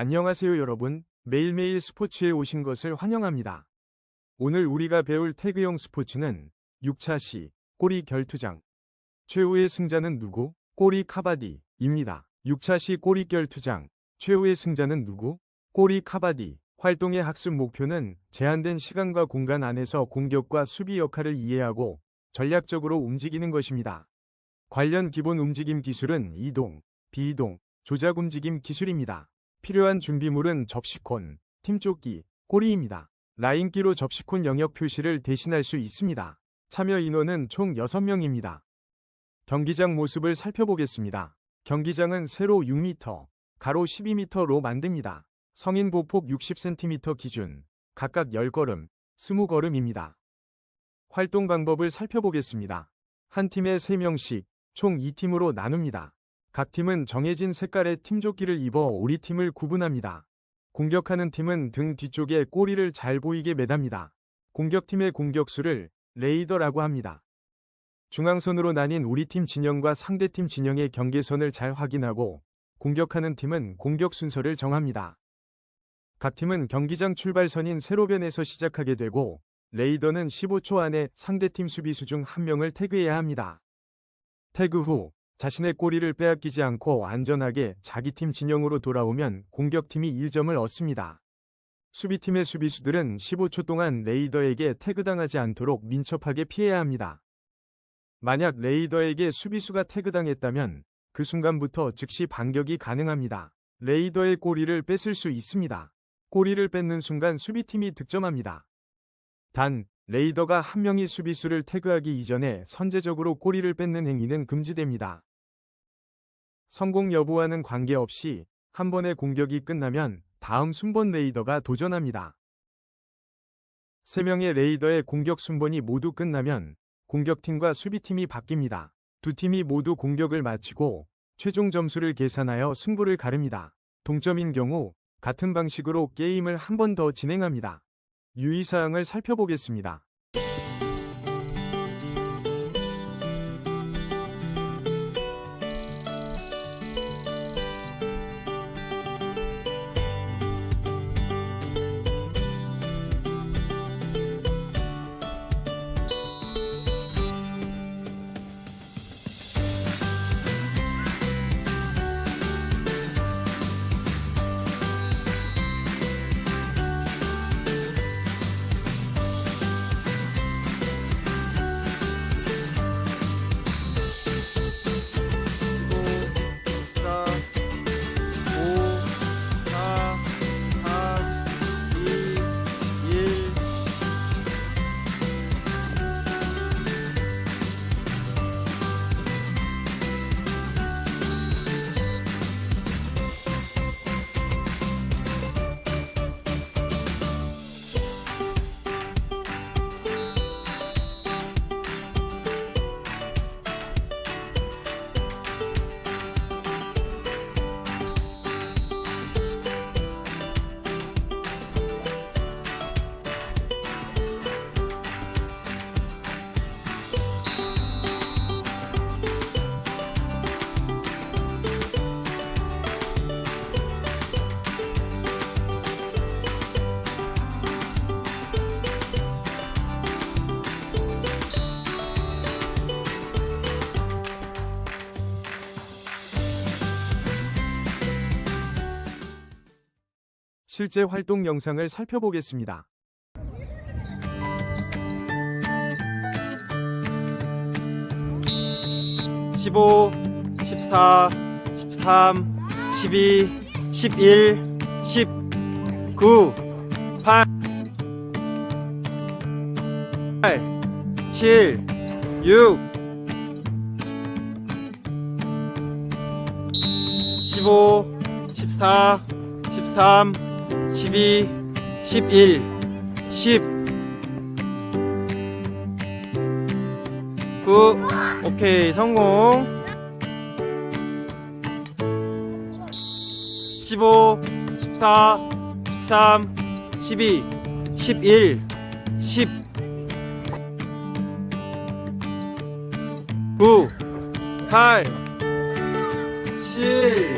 안녕하세요 여러분. 매일매일 스포츠에 오신 것을 환영합니다. 오늘 우리가 배울 태그형 스포츠는 6차 시 꼬리 결투장. 최후의 승자는 누구? 꼬리 카바디입니다. 6차 시 꼬리 결투장. 최후의 승자는 누구? 꼬리 카바디. 활동의 학습 목표는 제한된 시간과 공간 안에서 공격과 수비 역할을 이해하고 전략적으로 움직이는 것입니다. 관련 기본 움직임 기술은 이동, 비이동, 조작 움직임 기술입니다. 필요한 준비물은 접시콘, 팀조끼, 꼬리입니다. 라인기로 접시콘 영역 표시를 대신할 수 있습니다. 참여 인원은 총 6명입니다. 경기장 모습을 살펴보겠습니다. 경기장은 세로 6m, 가로 12m로 만듭니다. 성인 보폭 60cm 기준, 각각 10걸음, 20걸음입니다. 활동 방법을 살펴보겠습니다. 한 팀에 3명씩, 총 2팀으로 나눕니다. 각 팀은 정해진 색깔의 팀조끼를 입어 우리 팀을 구분합니다. 공격하는 팀은 등 뒤쪽에 꼬리를 잘 보이게 매답니다. 공격팀의 공격수를 레이더라고 합니다. 중앙선으로 나뉜 우리 팀 진영과 상대팀 진영의 경계선을 잘 확인하고 공격하는 팀은 공격 순서를 정합니다. 각 팀은 경기장 출발선인 세로변에서 시작하게 되고 레이더는 15초 안에 상대팀 수비수 중 한 명을 태그해야 합니다. 태그 후 자신의 꼬리를 빼앗기지 않고 안전하게 자기 팀 진영으로 돌아오면 공격팀이 1점을 얻습니다. 수비팀의 수비수들은 15초 동안 레이더에게 태그당하지 않도록 민첩하게 피해야 합니다. 만약 레이더에게 수비수가 태그당했다면 그 순간부터 즉시 반격이 가능합니다. 레이더의 꼬리를 뺏을 수 있습니다. 꼬리를 뺏는 순간 수비팀이 득점합니다. 단, 레이더가 한 명이 수비수를 태그하기 이전에 선제적으로 꼬리를 뺏는 행위는 금지됩니다. 성공 여부와는 관계없이 한 번의 공격이 끝나면 다음 순번 레이더가 도전합니다. 3명의 레이더의 공격 순번이 모두 끝나면 공격팀과 수비팀이 바뀝니다. 두 팀이 모두 공격을 마치고 최종 점수를 계산하여 승부를 가릅니다. 동점인 경우 같은 방식으로 게임을 한 번 더 진행합니다. 유의사항을 살펴보겠습니다. 실제 활동 영상을 살펴보겠습니다. 십오, 십사, 십삼, 십이, 십일, 십구, 팔, 팔, 칠, 육, 십오, 십사, 십삼, 십이, 십일, 십, 구, 오케이, 성공. 15, 14, 13, 12, 11, 10, 9, 8, 7,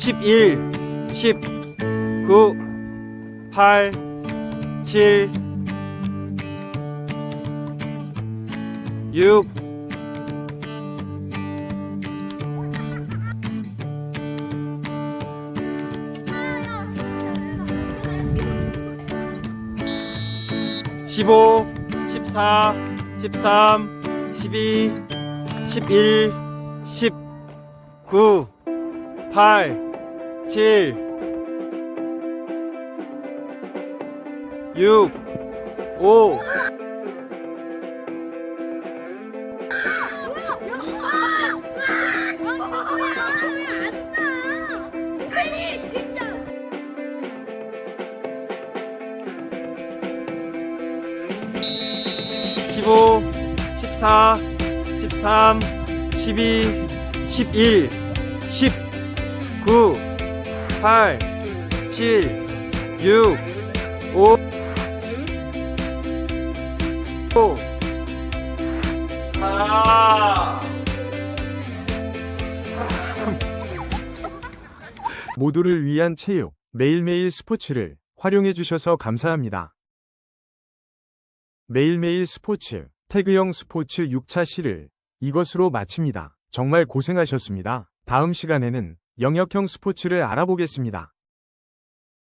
11, 10, 9, 8, 7, 6, 15, 14, 13, 12, 11, 10, 9, 8, 7, 6, 5, 아니 진짜 15, 14, 13, 12, 11, 10, 9, 8, 7, 6, 5, 5, 4. 모두를 위한 체육, 매일매일 스포츠를 활용해 주셔서 감사합니다. 매일매일 스포츠, 태그형 스포츠 6차 시를 이것으로 마칩니다. 정말 고생하셨습니다. 다음 시간에는 영역형 스포츠를 알아보겠습니다.